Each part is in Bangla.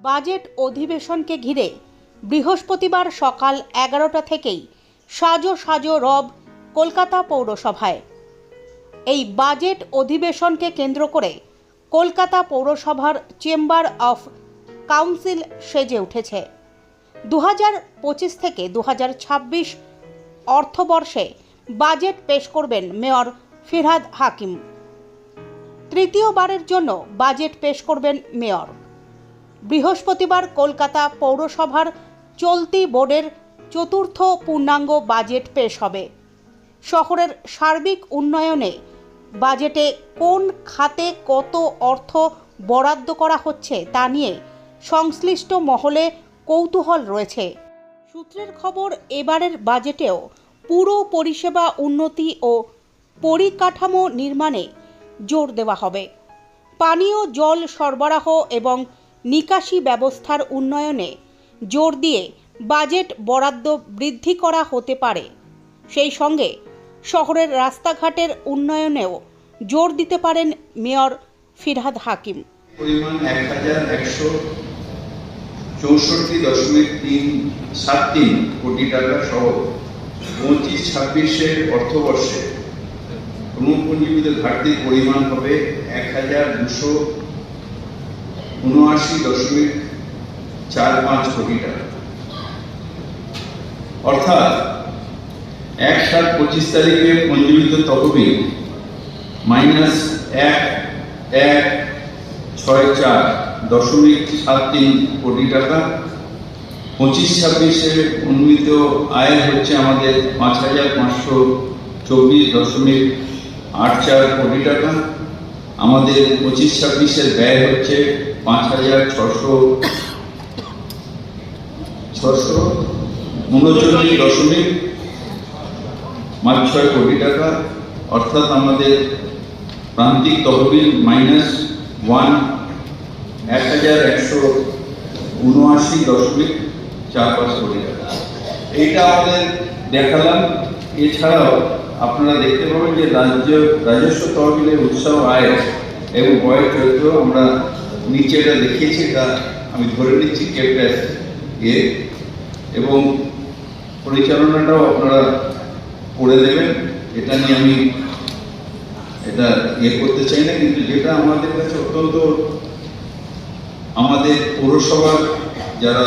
বাজেট অধিবেশনকে ঘিরে বৃহস্পতিবার সকাল এগারোটা থেকেই সাজো সাজো রব কলকাতা পৌরসভায়। এই বাজেট অধিবেশনকে কেন্দ্র করে কলকাতা পৌরসভার চেম্বার অফ কাউন্সিল সেজে উঠেছে। দু পঁচিশ থেকে দু হাজার ছাব্বিশ অর্থবর্ষে বাজেট পেশ করবেন মেয়র ফিরহাদ হাকিম। তৃতীয়বারের জন্য বাজেট পেশ করবেন মেয়র। বৃহস্পতিবার কলকাতা পৌরসভার চলতি বোর্ডের চতুর্থ পূর্ণাঙ্গ বাজেট পেশ হবে। শহরের সার্বিক উন্নয়নে বাজেটে কোন খাতে কত অর্থ বরাদ্দ করা হচ্ছে তা নিয়ে সংশ্লিষ্ট মহলে কৌতূহল রয়েছে। সূত্রের খবর, এবারের বাজেটেও পুরো পরিষেবা উন্নতি ও পরিকাঠামো নির্মাণে জোর দেওয়া হবে। পানীয় জল সরবরাহ এবং নিকাশি ব্যবস্থার উন্নয়নে জোর দিয়ে বাজেট বরাদ্দ বৃদ্ধি করা হতে পারে। সেই সঙ্গে শহরের রাস্তাঘাটের উন্নয়নেও জোর দিতে পারেন মেয়র ফিরহাদ হাকিম। চৌষট্টি দশমিক তিন সাত তিন কোটি টাকা সহ পঁচিশ ছাব্বিশের অর্থবর্ষে ঘাটতির পরিমাণ হবে এক হাজার দুশো উনআশি দশমিক চার পাঁচ কোটি টাকা। অর্থাৎ এক সাত পঁচিশ তারিখে পঞ্জীবিত তহবিল মাইনাস এক এক, ছয় চার দশমিক সাত তিন কোটি টাকা। পঁচিশ ছাব্বিশে উন্নীত আয় হচ্ছে আমাদের পাঁচ হাজার পাঁচশো চব্বিশ দশমিক আট চার কোটি টাকা। আমাদের পঁচিশ ছাব্বিশের ব্যয় হচ্ছে পাঁচ হাজার ছশো ছশো উনচল্লিশ দশমিক পাঁচ ছয় কোটি টাকা। অর্থাৎ আমাদের প্রান্তিক তহবিল মাইনাস ওয়ান এক হাজার একশো উনআশি দশমিক চার পাঁচ কোটি টাকা। এইটা আমাদের দেখালাম। এছাড়াও আপনারা দেখতে পাবেন যে রাজ্য, রাজস্ব তহবিলের উৎসাহ আয় এবং বয়ের চরিত্র আমরা নিচে এটা দেখিয়েছি, এটা আমি ধরে নিচ্ছি কেপ্টাস ইয়ে এবং পরিচালনাটাও আপনারা করে দেবেন। এটা নিয়ে আমি এটা ইয়ে করতে চাই না, কিন্তু যেটা আমাদের কাছে অত্যন্ত আমাদের পৌরসভার যারা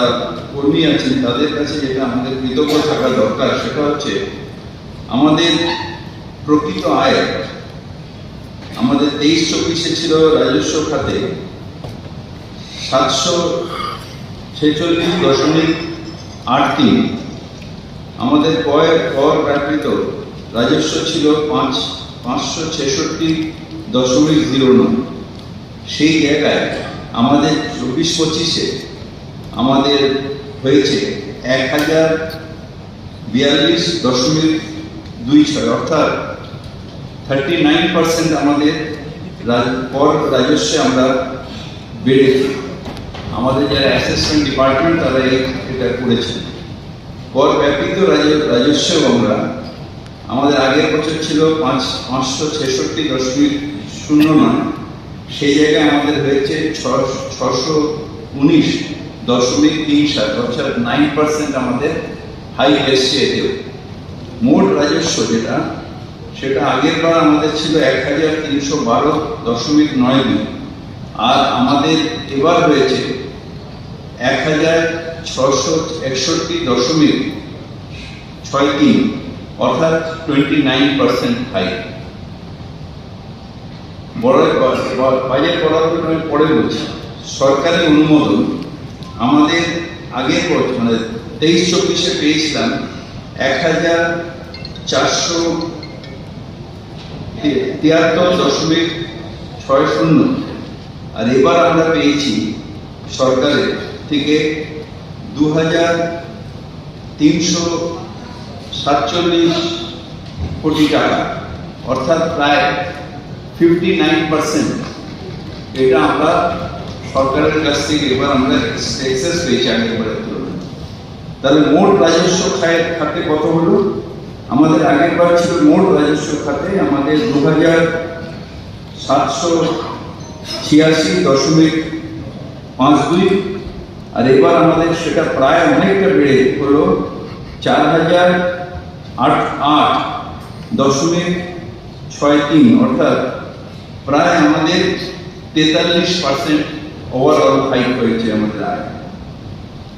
কর্মী আছেন, তাদের কাছে যেটা আমাদের কৃতজ্ঞ থাকা দরকার, সেটা হচ্ছে আমাদের প্রকৃত আয় আমাদের তেইশ চব্বিশে ছিল রাজস্ব খাতে সাতশো ছেচল্লিশ দশমিক আট তিন। আমাদের কয়েক কর প্রাকৃত রাজস্ব ছিল পাঁচ, পাঁচশো ছেষট্টি দশমিক জিরো নয়। সেই জায়গায় আমাদের চব্বিশ পঁচিশে আমাদের হয়েছে এক হাজার বিয়াল্লিশ দশমিক দুই ছয় অর্থাৎ থার্টি নাইন পার্সেন্ট আমাদের কর রাজস্বে আমরা বেড়েছি। আমাদের যারা অ্যাসেসমেন্ট ডিপার্টমেন্ট তারা এটা করেছেন কর ব্যাপৃত রাজ- রাজস্বেও আমরা। আমাদের আগের বছর ছিল পাঁচ, পাঁচশো ছেষট্টি দশমিক শূন্য নয়। সেই জায়গায় আমাদের হয়েছে ছশো উনিশ দশমিক তিন সাত, অর্থাৎ নাইন পার্সেন্ট আমাদের হাই এসছে এতেও মোট রাজস্ব যেটা, সেটা আগের বার আমাদের ছিল এক হাজার তিনশো বারো দশমিক নয় দুই। আর আমাদের এবার হয়েছে এক হাজার ছশো একষট্টি দশমিক ছয় তিন, অর্থাৎ twenty nine percent high. Budget বরাদ্দ আমি পরে বলছি। সরকারি অনুমোদন আমাদের আগের মানে তেইশ চব্বিশে পেয়েছিলাম এক হাজার চারশো তিয়াত্তর দশমিক ছয় শূন্য। আর এবার আমরা পেয়েছি সরকারের থেকে দু হাজার তিনশো সাতচল্লিশ কোটি টাকা, অর্থাৎ প্রায় ফিফটি নাইন পার্সেন্ট এটা আমরা সরকারের কাছ থেকে এবার আমরা এক্সেস পেয়েছি আগের বারের তাহলে মোট রাজস্ব খায় খাতে কত হলো? আমাদের আগের বার ছিল মোট রাজস্ব খাতে আমাদের দু হাজার সাতশো ছিয়াশি দশমিক পাঁচ দুই। আর এবার আমাদের সেটা প্রায় অনেকটা বেড়ে হলো চার হাজার আট আট দশমিক ছয় তিন। অর্থাৎ প্রায় আমাদের তেতাল্লিশ পার্সেন্ট ওভারঅল হাইক হয়েছে আমাদের আয়।